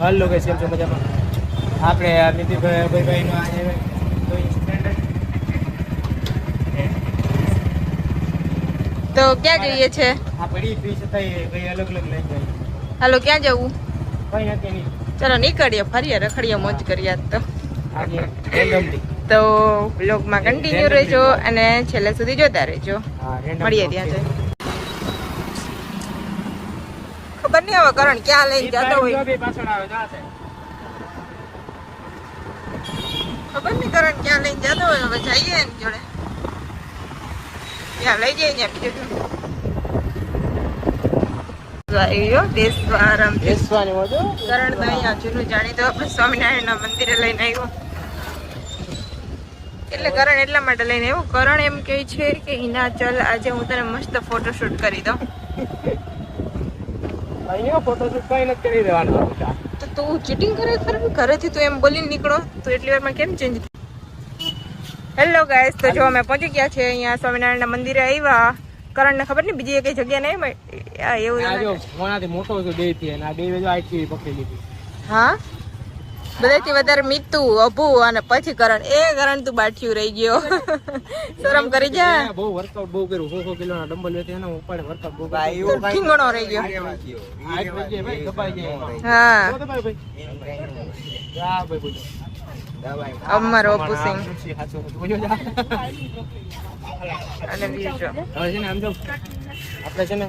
હાલો કે કેમ છો મજામાં? આપણે નીતિભાઈ ભાઈનો આજે તો ક્યાં જઈએ છે? આ પડી ફી છતાંય ભાઈ અલગ અલગ લઈ જાય. હાલો ક્યાં જવું? કઈ નથી નહીં ચલો નીકળીએ ફરીએ રખડીએ મોજ કરીએ તો. તો બ્લોગમાં કન્ટિન્યુ રહેજો અને છેલ્લે સુધી જોતા રહેજો. મળીએ ત્યાં જઈ ખબર નહીં હવે કરણ ક્યાં લઈને જતો હોય? ખબર નહીં કરણ ક્યાં લઈને જતો હોય હવે જઈએ એની જોડે. ત્યાં લઈ જઈએ ત્યાં બીજું મોજો કરણ તો અહીંયા જૂનું જાણીતો આપણે સ્વામિનારાયણના મંદિરે લઈને આવ્યો. એટલે કરણ એટલા માટે લઈને આવ્યો. કરણ એમ કહે છે કે હિના ચલ આજે હું તને મસ્ત ફોટોશૂટ કરી દઉં. અહીંયા ફોટોશૂટ કઈ નથી કરી દેવાનો તો તું ચીટિંગ કરે ખરું? ઘરેથી તું એમ બોલીને નીકળો. તો એટલી વારમાં કેમ ચેન્જ હેલો ગાઈસ તો જો અમે પહોંચી ગયા છે અહીંયા સ્વામિનારાયણના મંદિરે આવ્યા. કરણને ખબર નહીં બીજી કઈ જગ્યા નહીં એવું મોનાથી મોટો હતો બેથી અને આ બે જો આટલી પકડી લીધી. હા? બધાથી વધારે મીતું અભું અને પછી કરણ. એ કરણ તું બાઠિયું રહી ગયો. શરમ કરી જા. બહુ વર્કઆઉટ બહુ કર્યું. સો સો કિલોના ડમ્બલ વેચે ને ઉપાડે વર્કઆઉટ બહુ કર્યું. ઠીંગણો રહી ગયો. હાઈટ વધી ભાઈ દબાઈ જાય. હા. જો દબાઈ ભાઈ. જા ભાઈ બોલો અમર અપુ સિંહ. અને view હવે છે ને આમ જો. આપણે છે ને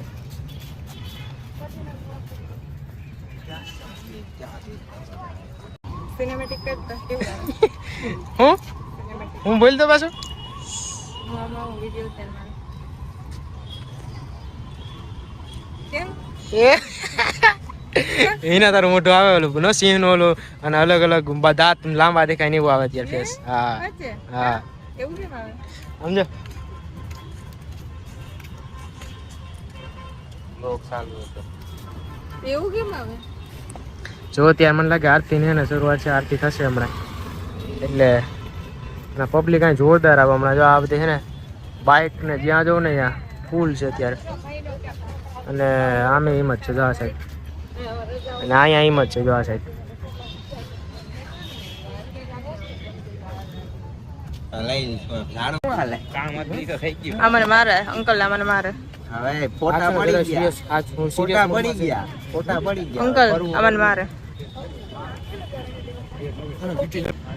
સિનેમેટિક? હું હું બોલ દો પાછો એના તારું મોટું આવે ઓલું નો સિંહ નો ઓલું અને અલગ અલગ દાંત લાંબા દેખાય ને એવું આવે ત્યારે ફેસ હા હા સમજો એવું કેમ આવે જો ત્યારે મને લાગે આરતી ને શરૂઆત છે, આરતી થશે હમણાં. એટલે અને પબ્લિક અહીં જોરદાર આવે હમણાં. જો આ બધી છે ને બાઇક ને જ્યાં જવું ને ત્યાં ફૂલ છે અત્યારે. અને આમે એમ જ છે, જો આ સાઈડ અને અહીંયા એમ જ છે, જો આ સાઈડ આ મને મારે અંકલ આ મને મારે. હવે ફોટા પડી ગયા ફોટા પડી ગયા ફોટા પડી ગયા. અંકલ આ મારે.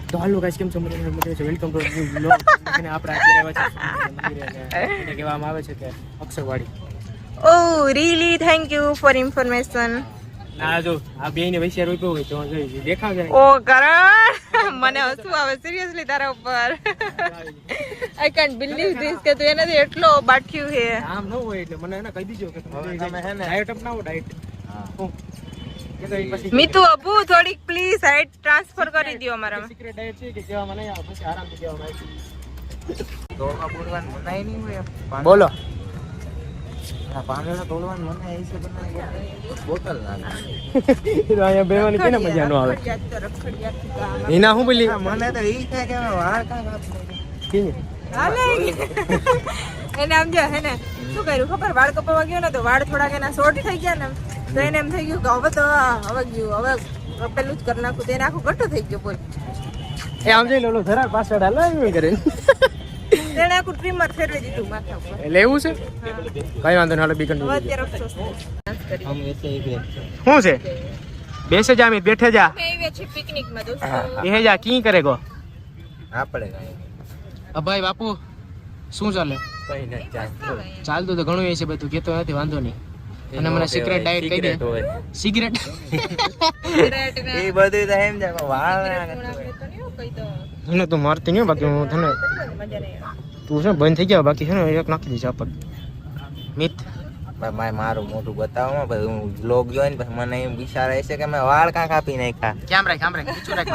તો હાલો ગાઈસ કેમ છો? મજામાં મજામાં છે? વેલકમ ટુ ન્યુ બ્લોગ અને આપણે અત્યારે આવ્યા છે મંદિરે કહેવામાં આવે છે કે Aksharwadi oh really thank you for information ના જો આ બે ને વૈશ્ય રોપ્યો હોય તો જોઈ દેખાવ છે ઓ કરણ! મને હસવું આવે? સિરિયસલી તારા ઉપર? આઈ કેન્ટ બિલીવ ધીસ કે તું એનાથી એટલો બાઠ્યું છે. આમ ન હોય એટલે મને એને કહી દીજો કે હવે તમે હે ને- ડાયટ અપનાવો ડાયટ હું. કે તો એ પછી મીતુ અબુ થોડીક પ્લીઝ સાઈડ ટ્રાન્સફર કરી દો સિક્રેટ ડાયટ છે કે પછી આરામથી બોલો. પાંદડા તોડવાનું મનાય એ છે બોટલ લાગે. બેવાની કેને મજા ન આવે? રખડિયાત તો રખડિયાત ગામ. એના હું બોલી આ મને તો ઈ થાય કે વાળ. એને આમ જો હે ને શું કર્યું ખબર? વાળ કપાવા ગયો ને તો વાળ થોડાક એના શોર્ટ થઈ ગયા ને તો એને એમ થઈ ગયું કે હવે તો હવે ગયું હવે પેલું જ કરી નાખું. તો એને આખું ગટ્ટો થઈ ગયો બોલ. એ આમ જોઈ લો ઓલો પાછળ હાલો એમ કરે. તેને આખું ટ્રીમર ફેરવી દીધું માથા ઉપર. લેવું એવું છે. કઈ વાંધો નહીં હાલો બીકન હવે અત્યારે અફસોસ શું છે? બેસે જા અમિત બેઠે જા. પિકનિકમાં દોસ્તો. બેહે જા કી કરે ગો? આપણે અભાઈ બાપુ શું ચાલે? કઈ ન ચાલતું ચાલતું તો ઘણું એ છે બધું કેતો નથી વાંધો નહીં. અને મને સિક્રેટ ડાયટ કહી દે. સિગરેટ સિગરેટ એ બધું તો એમ જાય વાળ ના તો મારતી નહીં બાકી હું તને. તું છે બંધ થઈ ગયા બાકી છે ને એક નાખી દઈશ આપણ. મિત. ભાઈ મારે મારું મોટું બતાવો ભાઈ હું બ્લોગ જોઈને પછી મને એમ વિચાર છે કે મેં વાળ કાં કાપી નાખ્યા. કેમ રાખ કેમ રાખ પીછું રાખ.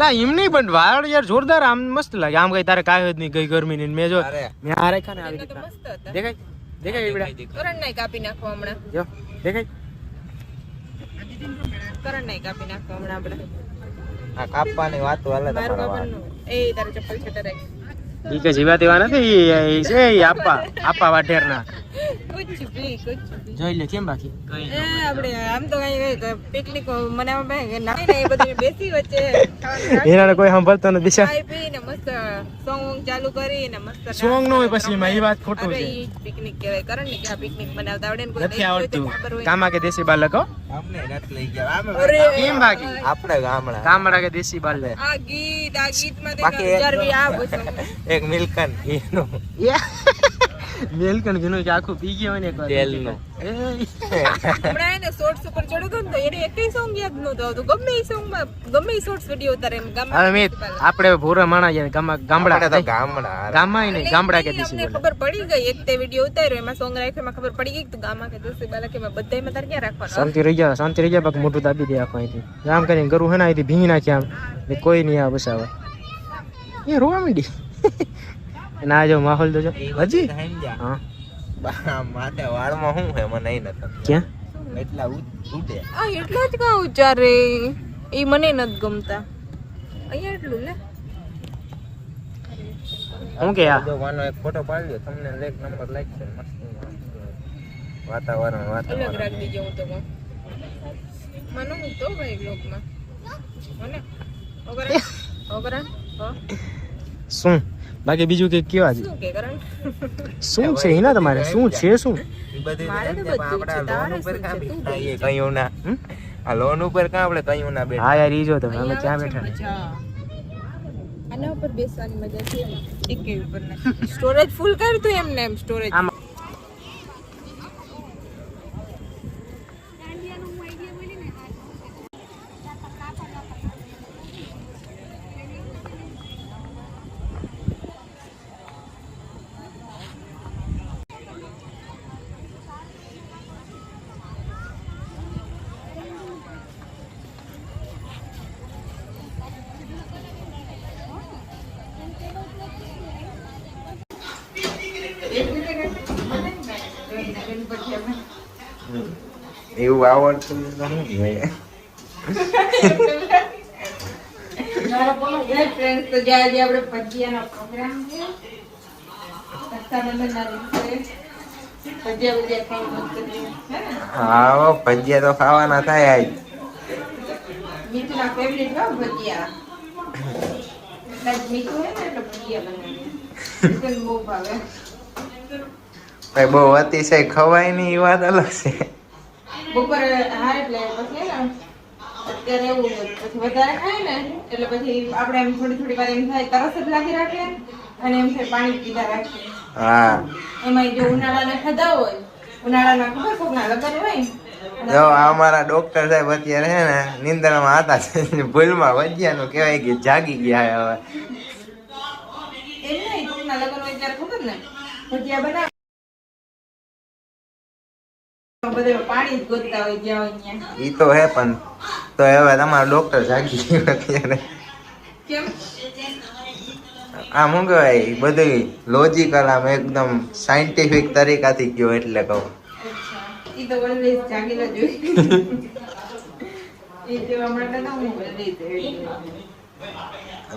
લા એમ નહીં પણ વાળ યાર જોરદાર આમ મસ્ત લાગે. આમ કઈ તારે કાંઈ જ નહીં ગઈ ગરમી ની મેં જો મેં આ રાખ્યા ને આવી તો રીતના. મસ્ત હતા. દેખાય? દેખાય એવડા કરણ નહીં કાપી નાખો હમણાં. જો દેખાય? કરણ નહીં કાપી નાખો હમણાં આપણે. આ કાપવાની વાતો હાલે મારું તમારા વાળ. એ તારે ચપ્પલ છેટે રાખ ઈ કે જીવા તેવા નથી ઈ છે ઈ આપા આપા વાઢેરના. ભી જોઈ લે કેમ બાકી? એ આપણે આમ તો કઈ પિકનિક મનાવવા બે કે ને એ બધી બેસી વચ્ચે. એનાને કોઈ સાંભળતો નથી દિશા ખાઈ પીને મસ્ત સોંગ વોંગ ચાલુ કરીને મસ્ત સોંગ નો હોય પછી એમાં એ વાત ખોટું છે. પિકનિક કહેવાય. કારણ ને કે આ પિકનિક મનાવતા આવડે ને કોઈ નથી આવડતું. કામા કે દેશી બાલ લખો? અમને નથી લઈ ગયા. આમે અરે કેમ બાકી? આપણે ગામડા. કામડા કે દેશી બાલ લે? આ ગીત આ ગીતમાં તે બાકી એક- મિલકન એનો. મિલ્કન ઘીનું કે આખું પી ગયો ને. તેલનું. એ, હમણાં એને શોર્ટ્સ ઉપર ચડ્યો ને તો એને એકય સોંગ યાદ નહોતું આવતું. ગમે એ સોંગમાં ગમે ઈ શોર્ટ્સ વિડિયો ઉતારે એમ ગામ હવે મેં આપણે ભૂરા માણા જાય ગામ ગામડા તો ગામડા. ગામમાં નહીં ગામડા કે દેશી ખબર પડી ગઈ. એક તે વિડિયો ઉતાર્યો એમાં સોંગ રાખ્યો એમાં ખબર પડી ગઈ તો તું ગામમાં કે દોસ્તી બાલા કે મેં બધાયમાં તાર ક્યાં રાખવાનો? શાંતિ રહી જા શાંતિ રહી જા બાકી મોટું દાબી દે આખો અહીંથી. આમ કરીને ગરું હે ને અહીંથી ભીંગી નાખ્યા આમ. કોઈ નહીં આ બસાવે એ રોવા માંડી. અને આ જો માહોલ તો જો. હજી? સમજ્યા? હા. બા, માથે વાળમાં શું હે મને નહીં નથી ક્યાં? એટલા ઉડ- ઉડે. આ એટલા જ કાં ઉચ્ચારે એ મને નથી ગમતા. અહીંયા એટલું લે. હું કે આ? જો વાનો એક ફોટો પાડી લ્યો તમને એક નંબર લાગશે. મસ્ત વાતાવરણ અલગ વાતાવરણ રાખ દીજો હું તો કહું મને હું તો ભાઈ બ્લોગમાં મને? ઓગરા? ઓગરા? હો? શું? બાકી બીજું કે કેવા છે શું કે કરણ? શું છે એના તમારે? શું છે શું? ના આ લોન ઉપર કાં આપણે કયું ના બેઠા? હા યાર ઈ જો તમે અમે ક્યાં બેઠા ને આના ઉપર બેસવાની મજા છે. એક ઉપર સ્ટોરેજ ફૂલ કર તું એમને એમ સ્ટોરેજ. એવું આવડતું તો શું જોઈએ. હે? હા ભજીયા તો ખાવાના થાય હો ભજીયા મીઠું હોય ને એટલે ભજીયા બનાવીએ બહુ ભાવે ભાઈ બહુ અતિશય ખવાયની વાત અલગ છે. બપોરે હા એટલે પછી અત્યારે એવું પછી વધારે ખાય ને એટલે પછી આપણે એમ થોડી થોડી વાર એમ થાય તરસ જ લાગી રાખે અને એમ થાય પાણી પીધા રાખે. હા. એમાં જો ઉનાળાના ખાધા હોય ઉનાળાના ખબર કોકના લગન હોય જો અમારા ડોક્ટર સાહેબ અત્યારે છે ને નિંદરમાં હતા છે ભૂલમાં નું કહેવાય કે જાગી ગયા હવે. એમ નહીં કોકના લગ્ન હોય ત્યારે ખબર ને ભજીયા બનાવે. ઈ તો હે પણ તો હવે તમારો ડોક્ટર જાગી ગયો અત્યારે. આ શું કહેવાય? બધું લોજિકલ આમ એકદમ સાયન્ટિફિક તરીકાથી ગયો એટલે કહું.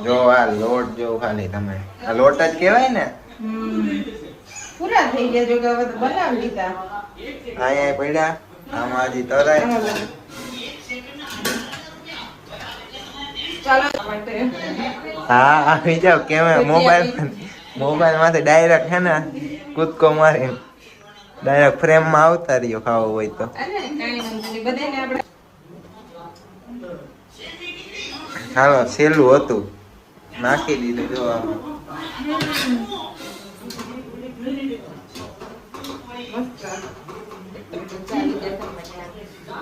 જ હું આ લોટ જો ખાલી તમે. આ લોટ જ કહેવાય ને? પૂરા થઈ ગયા જો કે હવે તો બનાવી લીધા અહીંયા પડ્યા. આમાં હજી તરાય. હા આવી જાવ કેમે મોબાઈલ મોબાઈલમાંથી ડાયરેક્ટ હે ને કૂદકો મારી ડાયરેક્ટ ફ્રેમમાં આવતા રહ્યો ખાવો હોય તો. હાલો સહેલું હતું. નાખી દીધું જો આમાં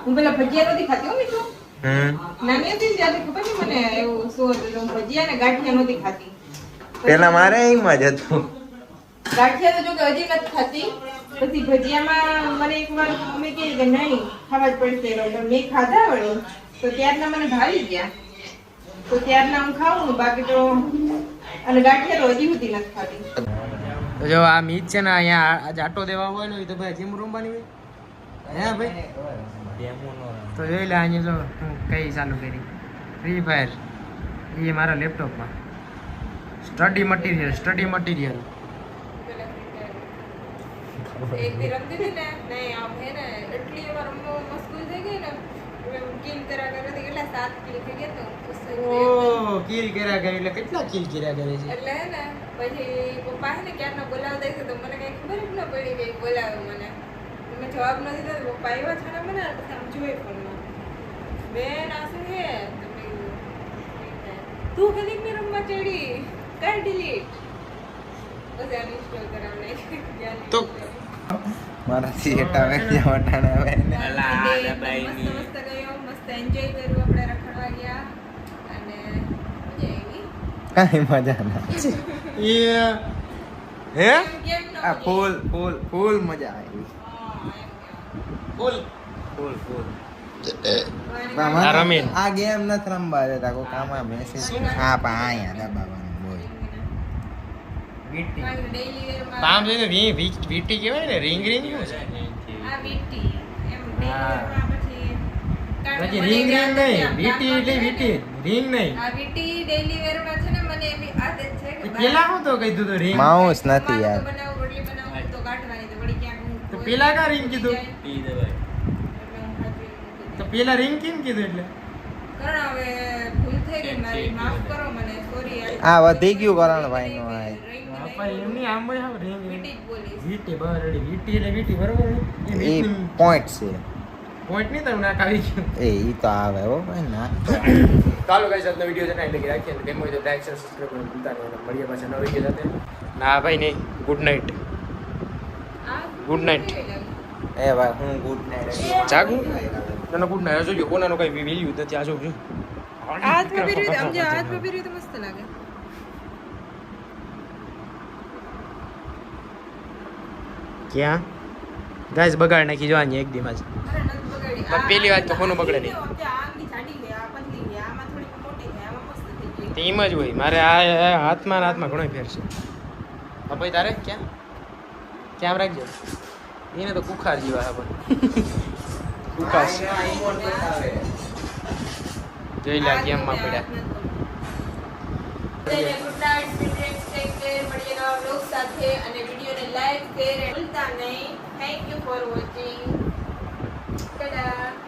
હું પેલા ભજીયા નથી ખાતી હો મીઠું. હમ. નાની હતી ને ત્યારથી ખબર છે મને એવું શું હતું હું ભજીયા ને ગાંઠિયા નહોતી ખાતી. પેલા મારે એમ જ હતું. ગાંઠિયા તો જો કે હજી નથી ખાતી. પછી ભજીયામાં મને એક વાર મમ્મી કહે કે નહીં ખાવા જ પડશે એટલે મેં ખાધા વળી. તો ત્યારના મને ભાવી ગયા. તો ત્યારના હું ખાવું બાકી તો અને ગાંઠિયા તો હજી સુધી નથી ખાતી જો આ મીત છે ને અહીંયા આ જાટો દેવા હોય ને તો ભાઈ જીમ રમવાની હોય હે ભાઈ. તો જોઈ લે અહીંયા જો હું કઈ ચાલુ કરી. ફ્રી ફાયર એ મારા લેપટોપમાં. સ્ટડી મટીરિયલ સ્ટડી મટીરિયલ એક દી રમતી હતી ને? નહીં આમ હે ને એટલી વાર રમવા મસ્કૂલ થઈ ગઈ ને એમ કર્યા કરા કરા કેટલા સાત કિલ થઈ ગયા તો? ઓ કિલ કર્યા કરે એટલે કેટલા કિલ કર્યા કરે છે? એટલે હે ને પછી પપ્પા હે ને ક્યારના બોલાવતા હશે તો મને કઈ ખબર જ ન પડી કે બોલાવે મને. મેં જવાબ નથી દીધો તો પપ્પા એવા છાના મને પછી આમ જોઈ ફોનમાં. બેન આ શું હે તો ખાલી મેં રૂમમાં ચડી. કર ડિલીટ પછી ઇન્સ્ટોલ કરાવને તો મારાથી હેટા વેચ્યા વટાણે આવે ને. અલા, મસ્ત દબાઈની. મસ્ત ગયો મસ્ત એન્જોય કર્યું આપણે રખડવા ગયા. અને મજા આવી. કાંઈ મજા ના એ હે? આ? ફૂલ ફૂલ ફૂલ મજા આવી. હા, ફૂલ ફૂલ. રમીન. આ ગેમ નથી રમવા દેતા કોઈ કામમાં મેસેજ હા પણ અહીંયા દબાવવાનું બોય કારણ કે daily wear માં આમ જોઈને વી વી- વીટી કહેવાય ને રિંગ રિંગ શું છે? આ વીટી. એમ daily હા. wear માં પછી રિંગ રિંગ નહીં. વીટી એટલે વીટી. રિંગ નહીં. આ વીટી daily wear છે ને મને એવી આદત છે કે પેલા શું તો કીધું તો રિંગ માઉસ નથી યાર તો બનાવું, રોટલી બનાવું તો કાઢવાની તો વળી ક્યાંક હું તો કોઈ પેલા કા રિંગ કીધું? જાય. એટલે હું ખાતી નથી. તો પેલા રિંગ કેમ કીધું એટલે? કરણ હવે ભૂલ થઈ ગઈ મારી માફ કરો મને સોરી આ વધી ગયું કરણભાઈ નું આ એમની આમ ભાઈ આમ રિંગ વીટી જ વીટી બરાબર વીટી એટલે વીટી બરાબર? એ પોઈન્ટ છે. પોઈન્ટ નહીં તમને ગયું? એ ઈ તો આવે હો ભાઈ ના. ચાલો ગાઈસ આજનો વીડિયો છે ને એટલે કે રાખીએ. ગેમ હોય તો લાઈક શેર સબસ્ક્રાઇબ કરવાનું ભૂલતા નહીં. મળીએ પાછા નવા વીડિયો સાથે. ના ભાઈ નહીં. ગુડ નાઇટ આ Good night. એ ભાઈ હું ગુડ નાઈટ જાગું? તને ગુડ નાઇટ જોજો કોનાનો કઈ વેલ્યુ નથી આ જોજો હાથ પર પહેર્યું હતું, આમ જે હાથ પર પહેર્યું તો મસ્ત લાગે. ક્યાં? ગાઈસ બગાડ નાખી જો આની એક દીમાં જ. અરે નથી બગાડી. પણ પેલી વાત તો કોનું બગડે નહીં? આ આંગળી જાડી છે, આ પતલી છે, આમાં થોડીક મોટી છે, આમાં મસ્ત થઈ ગઈ. તે એમ જ હોય મારે આ આ હાથમાં ને હાથમાં ઘણો ફેર છે. હા ભાઈ તારે? ક્યાં? ક્યાં રાખજો? એને તો કુખાર જેવા હે પણ. કુખાર જોઈ લે ગેમમાં પડ્યા સાથે અને વિડીયોને share અને ભૂલતા નહીં thank you for watching tata